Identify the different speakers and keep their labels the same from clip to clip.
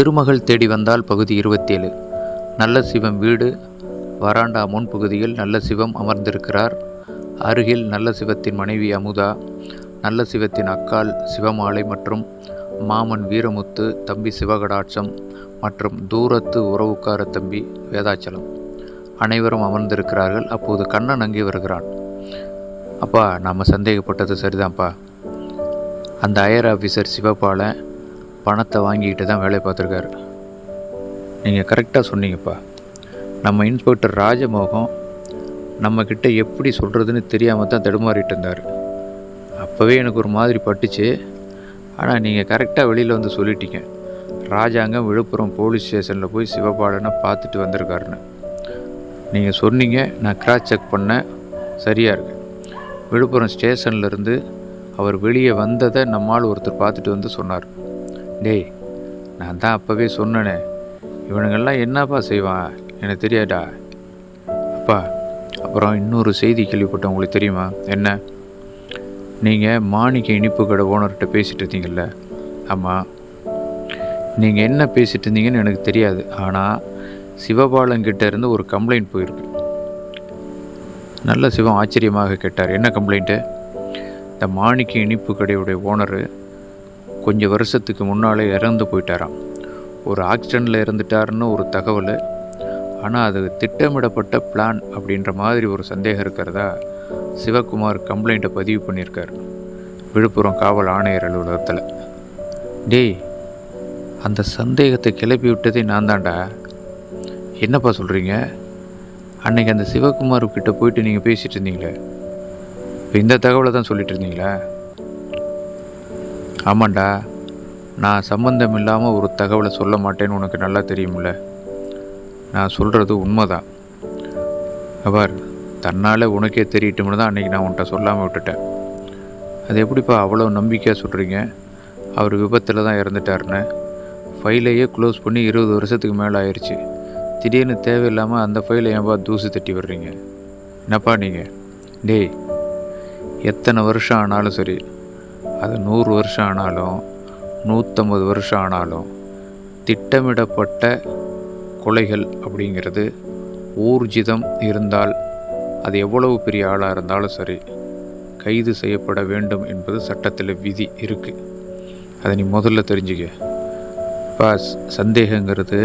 Speaker 1: திருமகள் தேடி வந்தால் பகுதி இருபத்தேழு. நல்ல சிவம் வீடு வராண்டா முன்பகுதியில் நல்ல சிவம் அமர்ந்திருக்கிறார். அருகில் நல்ல சிவத்தின் மனைவி அமுதா நல்ல சிவத்தின் அக்கால் சிவமாலை மற்றும் மாமன் வீரமுத்து தம்பி சிவகடாட்சம் மற்றும் தூரத்து உறவுக்கார தம்பி வேதாச்சலம். அனைவரும் அமர்ந்திருக்கிறார்கள். அப்போது கண்ணன் அங்கே வருகிறான். அப்பா நாம் சந்தேகப்பட்டது சரிதான்ப்பா. அந்த ஐயர் ஆஃபீஸர் சிவபாலன் பணத்தை வாங்கிக்கிட்டு தான் வேலை பார்த்துருக்காரு. நீங்கள் கரெக்டாக சொன்னீங்கப்பா. நம்ம இன்ஸ்பெக்டர் ராஜமோகம் நம்மக்கிட்ட எப்படி சொல்கிறதுன்னு தெரியாமல் தான் தடுமாறிட்டு இருந்தார். அப்போவே எனக்கு ஒரு மாதிரி பட்டுச்சு. ஆனால் நீங்கள் கரெக்டாக வெளியில் வந்து சொல்லிட்டீங்க. ராஜாங்கம் விழுப்புரம் போலீஸ் ஸ்டேஷனில் போய் சிவபாலனை பார்த்துட்டு வந்திருக்காருன்னு. நீங்கள் சொன்னீங்க நான் கிராஸ் செக் பண்ணேன். சரியாக இருக்கு. விழுப்புரம் ஸ்டேஷன்லேருந்து அவர் வெளியே வந்ததை நம்மால் ஒருத்தர் பார்த்துட்டு வந்து சொன்னார். டேய் நான் தான் அப்போவே சொன்னேனே. இவனுங்கெல்லாம் என்னப்பா செய்வான்? எனக்கு தெரியாதா? அப்பா அப்புறம் இன்னொரு செய்தி கேள்விப்பட்டேன். உங்களுக்கு தெரியுமா? என்ன? நீங்கள் மாணிக்க இனிப்பு கடை ஓனர்கிட்ட பேசிகிட்டு இருந்தீங்கல்ல? ஆமாம் நீங்கள் என்ன பேசிகிட்டு இருந்தீங்கன்னு எனக்கு தெரியாது. ஆனால் சிவபாலங்கிட்ட இருந்து ஒரு கம்ப்ளைண்ட் போயிருக்கு. நல்ல சிவம் ஆச்சரியமாக கேட்டார். என்ன கம்ப்ளைண்ட்டு இந்த மாணிக்க இனிப்பு கடையுடைய ஓனரு கொஞ்சம் வருஷத்துக்கு முன்னாலே இறந்து போயிட்டாராம். ஒரு ஆக்சிடெண்ட்டில் இறந்துட்டாருன்னு ஒரு தகவல். ஆனால் அது திட்டமிடப்பட்ட பிளான் அப்படின்ற மாதிரி ஒரு சந்தேகம் இருக்கிறதா சிவகுமார் கம்ப்ளைண்ட்டை பதிவு பண்ணியிருக்கார். விழுப்புரம் காவல் ஆணையர் அலுவலகத்தில். டேய் அந்த சந்தேகத்தை கிளப்பி விட்டதே நான் தாண்டா என்னப்பா சொல்கிறீங்க அன்றைக்கி அந்த சிவகுமார்கிட்ட போயிட்டு நீங்கள் பேசிகிட்டு இருந்தீங்களே? இப்போ இந்த தகவலை தான் சொல்லிட்டு இருந்தீங்களா? ஆமாண்டா. நான் சம்பந்தம் இல்லாமல் ஒரு தகவலை சொல்ல மாட்டேன்னு உனக்கு நல்லா தெரியும்ல. நான் சொல்கிறது உண்மைதான். அவர் தன்னால் உனக்கே தெரியட்டும்னு தான் அன்றைக்கி நான் உன்கிட்ட சொல்லாமல் விட்டுட்டேன். அது எப்படிப்பா அவ்வளோ நம்பிக்கையாக சொல்கிறீங்க அவர் விபத்தில் தான் இறந்துட்டாருன்னு. ஃபைலையே க்ளோஸ் பண்ணி இருபது வருஷத்துக்கு மேலே ஆயிடுச்சு திடீர்னு தேவையில்லாமல் அந்த ஃபைலை ஏன்பா தூசு தட்டி விடுறீங்க? என்னப்பா நீங்கள் டேய் எத்தனை வருஷம் ஆனாலும் சரி அது நூறு வருஷம் ஆனாலும் நூற்றம்பது வருஷம் ஆனாலும் திட்டமிடப்பட்ட கொலைகள் அப்படிங்கிறது ஊர்ஜிதம் இருந்தால் அது எவ்வளவு பெரிய ஆளாக இருந்தாலும் சரி கைது செய்யப்பட வேண்டும் என்பது சட்டத்தில் விதி இருக்குது அதை நீ முதல்ல தெரிஞ்சுக்க. இப்போ சந்தேகங்கிறது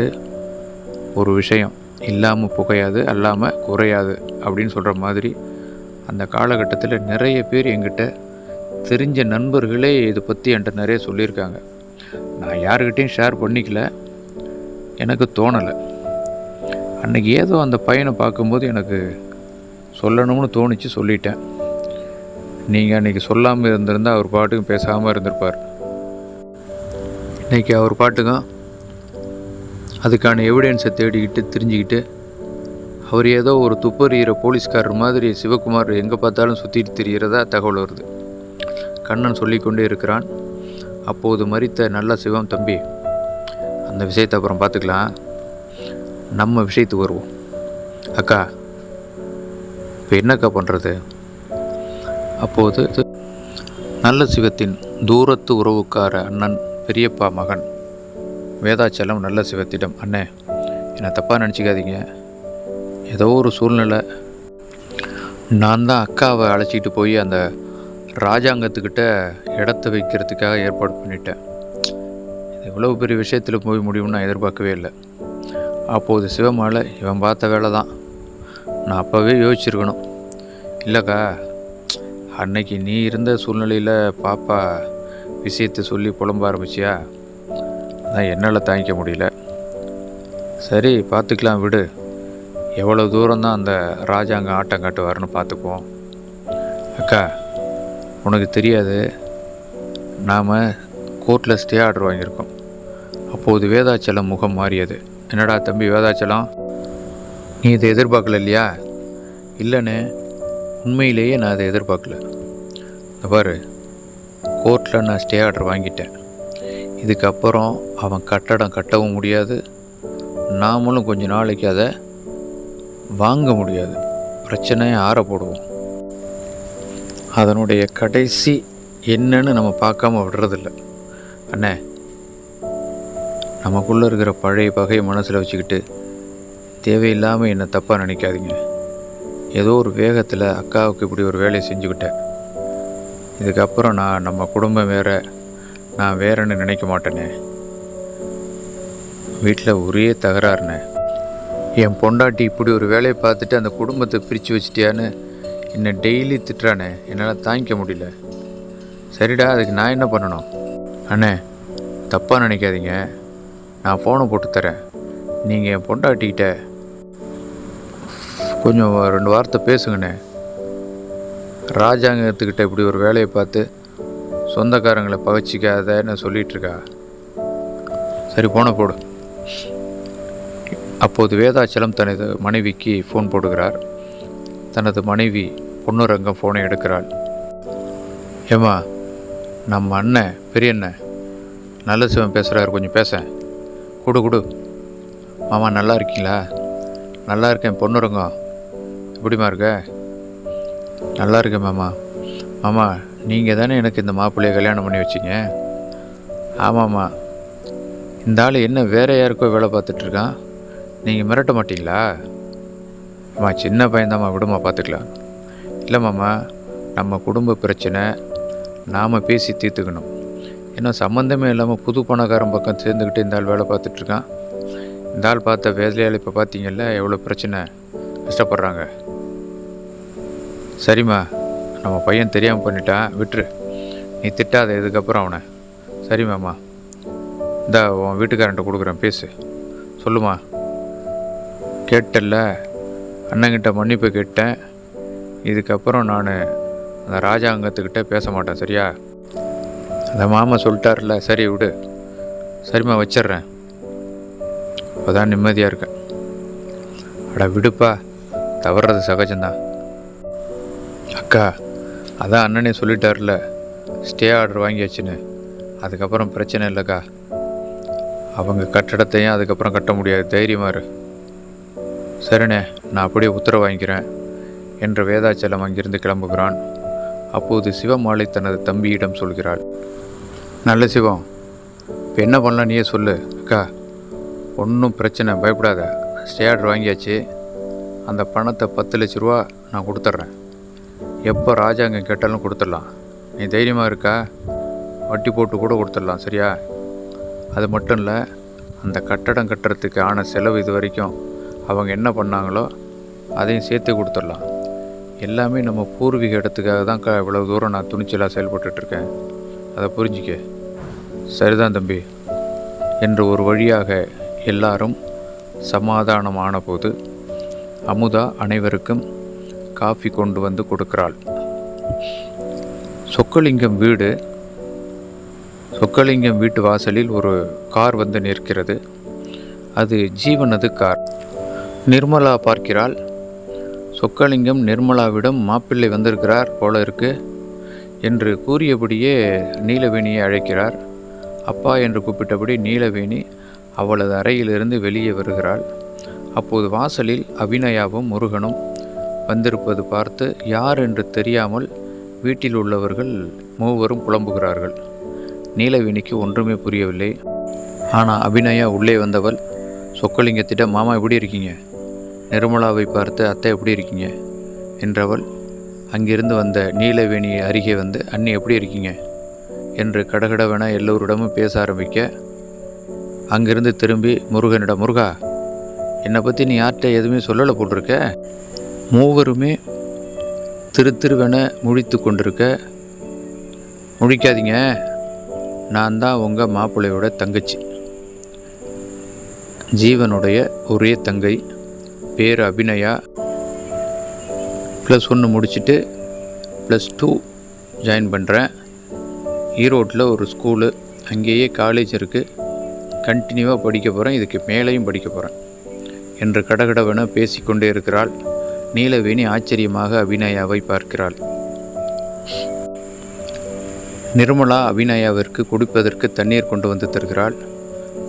Speaker 1: ஒரு விஷயம். இல்லாமல் புகையாது அல்லாமல் குறையாது அப்படின்னு சொல்கிற மாதிரி அந்த காலகட்டத்தில் நிறைய பேர் எங்கிட்ட தெரிஞ்ச நண்பர்களே இதை பற்றி என்கிட்ட நிறைய சொல்லியிருக்காங்க. நான் யாருக்கிட்டேயும் ஷேர் பண்ணிக்கல. எனக்கு தோணலை. அன்றைக்கி ஏதோ அந்த பையனை பார்க்கும்போது எனக்கு சொல்லணும்னு தோணிச்சு சொல்லிட்டேன். நீங்கள் அன்றைக்கி சொல்லாமல் இருந்திருந்தால் அவர் பாட்டுக்கும் பேசாமல் இருந்திருப்பார். இன்றைக்கி அவர் பாட்டுக்கும் அதுக்கான எவிடன்ஸை தேடிக்கிட்டு தெரிஞ்சுக்கிட்டு அவர் ஏதோ ஒரு துப்பறிகிற போலீஸ்காரர் மாதிரி சிவகுமார் எங்கே பார்த்தாலும் சுற்றிட்டு திரிகிறதா தகவல் வருது. கண்ணன் சொல்லிக்கொண்டே இருக்கிறான். அப்போது மறித்த நல்ல சிவம் தம்பி அந்த விஷயத்தை அப்புறம் பார்த்துக்கலாம். நம்ம விஷயத்துக்கு வருவோம். அக்கா இப்போ என்னக்கா பண்ணுறது அப்போது நல்ல சிவத்தின் தூரத்து உறவுக்கார அண்ணன் பெரியப்பா மகன் வேதாச்சலம் நல்ல சிவத்திடம் அண்ணே என்னை தப்பாக நினச்சிக்காதீங்க. ஏதோ ஒரு சூழ்நிலை. நான் தான் அக்காவை அழைச்சிட்டு போய் அந்த ராஜாங்கத்துக்கிட்ட இடத்த வைக்கிறதுக்காக ஏற்பாடு பண்ணிட்டேன். இது இவ்வளோ பெரிய விஷயத்தில் போய் முடியும்னு நான் எதிர்பார்க்கவே இல்லை. அப்போது சிவமாலை இவன் பார்த்த வேலை தான். நான் அப்போவே யோசிச்சிருக்கணும். இல்லைக்கா அன்னைக்கு நீ இருந்த சூழ்நிலையில் பாப்பா விஷயத்தை சொல்லி புலம்ப ஆரம்பிச்சியா? அதான் என்னால் தாங்கிக்க முடியல. சரி பார்த்துக்கலாம் விடு. எவ்வளோ தூரம்தான் அந்த ராஜாங்க ஆட்டம் காட்டுவாருன்னு பார்த்துக்குவோம். அக்கா உனக்கு தெரியாது நாம் கோர்ட்டில் ஸ்டே ஆர்டர் வாங்கியிருக்கோம். அப்போது வேதாச்சலம் முகம் மாறியது. என்னடா தம்பி வேதாச்சலம்? நீ இதை எதிர்பார்க்கல இல்லையா? இல்லைன்னு உண்மையிலேயே நான் அதை எதிர்பார்க்கல. இந்த பாரு கோர்ட்டில் நான் ஸ்டே ஆர்டர் வாங்கிட்டேன். இதுக்கப்புறம் அவன் கட்டடம் கட்டவும் முடியாது. நாமளும் கொஞ்ச நாளைக்கு அதை வாங்க முடியாது. பிரச்சனையை ஆற போடுவோம். அதனுடைய கடைசி என்னன்னு நம்ம பார்க்காம விடுறதில்ல. அண்ணே நமக்குள்ளே இருக்கிற பழைய பகையை மனசில் வச்சுக்கிட்டு தேவையில்லாமல் என்னை தப்பாக நினைக்காதீங்க. ஏதோ ஒரு வேகத்தில் அக்காவுக்கு இப்படி ஒரு வேலையை செஞ்சுக்கிட்டேன். இதுக்கப்புறம் நான் நம்ம குடும்பம் வேற நான் வேறன்னு நினைக்க மாட்டேனே. வீட்டில் ஒரே தகராறுனே என் பொண்டாட்டி இப்படி ஒரு வேலையை பார்த்துட்டு அந்த குடும்பத்தை பிரித்து வச்சிட்டியான்னு என்னை டெய்லி திட்டுறானே என்னால் தாங்கிக்க முடியல. சரிடா அதுக்கு நான் என்ன பண்ணணும்? அண்ணே தப்பாக நினைக்காதீங்க. நான் ஃபோனை போட்டு தரேன். நீங்கள் என் பொண்டாட்டிக்கிட்ட கொஞ்சம் ரெண்டு வார்த்தை பேசுங்கண்ணே. ராஜாங்கத்துக்கிட்ட இப்படி ஒரு வேலையை பார்த்து சொந்தக்காரங்களை பகச்சிக்காதன்னு சொல்லிகிட்ருக்கா. சரி போன போடு. அப்போது வேதாச்சலம் தனது மனைவிக்கு ஃபோன் போடுகிறார். தனது மனைவி பொன்னுரங்கம் ஃபோனை எடுக்கிறாள். ஏம்மா நம்ம அண்ணன் பெரிய அண்ணன் நல்ல சிவன் பேசுகிறாரு கொஞ்சம் பேச. கொடு கொடு. மாமா நல்லா இருக்கீங்களா? நல்லா இருக்கேன் பொன்னுரங்கம் எப்படிமா இருக்க? நல்லா இருக்கேன் மாமா. மாமா நீங்கள் தானே எனக்கு இந்த மாப்பிள்ளையை கல்யாணம் பண்ணி வச்சிங்க? ஆமாம்மா. இந்த ஆள் என்ன வேற யாருக்கோ வேலை பார்த்துட்ருக்கான்? நீங்கள் மிரட்ட மாட்டீங்களா? அம்மா சின்ன பையன்தாம்மா விடுமா பார்த்துக்கலாம். இல்லை மாமா நம்ம குடும்ப பிரச்சனை நாம் பேசி தீர்த்துக்கணும். ஏன்னா சம்மந்தமே இல்லாமல் புது பணக்காரன் பக்கம் சேர்ந்துக்கிட்டு இந்த ஆள் வேலை பார்த்துட்ருக்கான் இந்த ஆள் பார்த்த வேலையால் இப்போ பார்த்தீங்கல்ல எவ்வளோ பிரச்சனை. கஷ்டப்படுறாங்க. சரிம்மா நம்ம பையன் தெரியாமல் பண்ணிட்டான் விட்டுரு. நீ திட்டாத இதுக்கப்புறம் அவனை. சரிம்மாம்மா இந்தா உன் வீட்டுக்காரன்ட்ட கொடுக்குறேன் பேசு. சொல்லுமா கேட்டல்ல அண்ணங்கிட்ட மன்னிப்பு கேட்டேன். இதுக்கப்புறம் நான் அந்த ராஜாங்கத்துக்கிட்ட பேச மாட்டேன் சரியா? அந்த மாமா சொல்லிட்டார்ல சரி விடு. சரிம்மா வச்சிட்றேன். இப்போதான் நிம்மதியாக இருக்கேன். அட விடுப்பா. தவறுறது சகஜம்தான். அக்கா அதான் அண்ணனே சொல்லிட்டார்ல ஸ்டே ஆர்டர் வாங்கியாச்சுன்னு அதுக்கப்புறம் பிரச்சனை இல்லைக்கா. அவங்க கட்டடத்தையும் அதுக்கப்புறம் கட்ட முடியாது. தைரியமாக இரு. சரிண்ணே நான் அப்படியே உத்தரவு வாங்கிக்கிறேன். என்ற வேதாச்சலம் அங்கிருந்து கிளம்புகிறான். அப்போது சிவமாலை தனது தம்பியிடம் சொல்கிறாள். நல்ல சிவம் இப்போ என்ன பண்ணலாம் நீயே சொல்லு அக்கா. ஒன்றும் பிரச்சனை பயப்படாத. ஸ்டே ஆர்டர் வாங்கியாச்சு. அந்த பணத்தை பத்து லட்ச ரூபா நான் கொடுத்துட்றேன். எப்போ ராஜாங்கம் கேட்டாலும் கொடுத்துடலாம். நீ தைரியமாக இருக்கா? வட்டி போட்டு கூட கொடுத்துடலாம் சரியா? அது மட்டும் இல்லை அந்த கட்டடம் கட்டுறதுக்கு ஆன செலவு இது வரைக்கும் அவங்க என்ன பண்ணாங்களோ அதையும் சேர்த்து கொடுத்துடலாம். எல்லாமே நம்ம பூர்வீக இடத்துக்காக தான் க இவ்வளோ தூரம் நான் துணிச்சலாக செயல்பட்டுருக்கேன் அதை புரிஞ்சிக்க. சரிதான் தம்பி. என்று ஒரு வழியாக எல்லாரும் சமாதானமான போது அமுதா அனைவருக்கும் காஃபி கொண்டு வந்து கொடுக்கிறாள். சொக்கலிங்கம் வீடு சொக்கலிங்கம் வீட்டு வாசலில் ஒரு கார் வந்து நிற்கிறது. அது ஜீவனது கார். நிர்மலா பார்க்கிறாள். சொக்கலிங்கம் நிர்மலாவிடம் மாப்பிள்ளை வந்திருக்கிறார் போல இருக்கு என்று கூறியபடியே நீலவேணியை அழைக்கிறார். அப்பா என்று கூப்பிட்டபடி நீலவேணி அவளது அறையிலிருந்து வெளியே வருகிறாள். அப்போது வாசலில் அபிநயாவும் முருகனும் வந்திருப்பது பார்த்து யார் என்று தெரியாமல் வீட்டில் உள்ளவர்கள் மூவரும் புலம்புகிறார்கள். நீலவேணிக்கு ஒன்றுமே புரியவில்லை. ஆனால் அபிநயா உள்ளே வந்தவள் சொக்கலிங்கத்திட்ட மாமா எப்படி இருக்கீங்க? நிர்மலாவை பார்த்து அத்தை எப்படி இருக்கீங்க? என்றவள் அங்கிருந்து வந்த நீலவேணி அருகே வந்து அண்ணி எப்படி இருக்கீங்க? என்று கடகடவென எல்லோரிடமும் பேச ஆரம்பிக்க அங்கிருந்து திரும்பி முருகனிடம் முருகா என்னை பற்றி நீ யார்கிட்ட எதுவுமே சொல்லலை போட்டிருக்க? மூவருமே திரு திருவென முழித்து கொண்டிருக்க முழிக்காதீங்க நான் தான் உங்கள் மாப்பிள்ளையோட தங்கச்சி. ஜீவனுடைய ஒரே தங்கை. பேர் அபிநயா. ப்ளஸ் ஒன்று முடிச்சுட்டு ப்ளஸ் டூ ஜாயின் பண்ணுறேன் ஈரோட்டில் ஒரு ஸ்கூலு அங்கேயே காலேஜ் இருக்குது கண்டினியூவாக படிக்க போகிறேன் இதுக்கு மேலேயும் படிக்க போகிறேன் என்று கடகடவென பேசிக்கொண்டே இருக்கிறாள். நீலவேணி ஆச்சரியமாக அபிநயாவை பார்க்கிறாள். நிர்மலா அபிநயாவிற்கு குடிப்பதற்கு தண்ணீர் கொண்டு வந்து தருகிறாள்.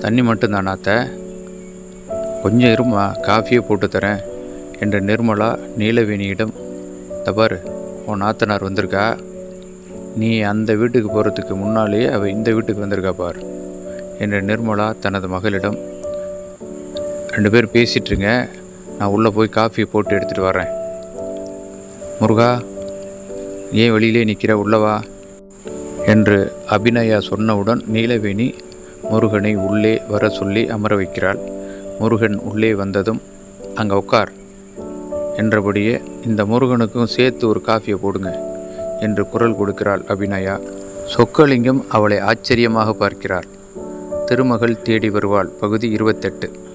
Speaker 1: தண்ணி மட்டும்தானாத்த கொஞ்சம் இருமா காஃபியை போட்டு தரேன் என்ற நிர்மலா நீலவேணியிடம் தபார் உன் நாத்தனார் வந்திருக்கா? நீ அந்த வீட்டுக்கு போகிறதுக்கு முன்னாலேயே அவள் இந்த வீட்டுக்கு வந்திருக்கா பார் என்று நிர்மலா தனது மகளிடம் ரெண்டு பேரும் பேசிட்டுருங்க நான் உள்ளே போய் காஃபியை போட்டு எடுத்துகிட்டு வரேன் முருகா ஏன் வெளியிலே நிற்கிற உள்ளவா என்று அபிநயா சொன்னவுடன் நீலவேணி முருகனை உள்ளே வர சொல்லி அமர வைக்கிறாள். முருகன் உள்ளே வந்ததும் அங்கே உட்கார் என்றபடியே இந்த முருகனுக்கும் சேர்த்து ஒரு காஃபியை போடுங்க என்று குரல் கொடுக்கிறாள் அபிநயா. சொக்கலிங்கம் அவளை ஆச்சரியமாக பார்க்கிறார். திருமகள் தேடி வருவாள். பகுதி இருபத்தெட்டு.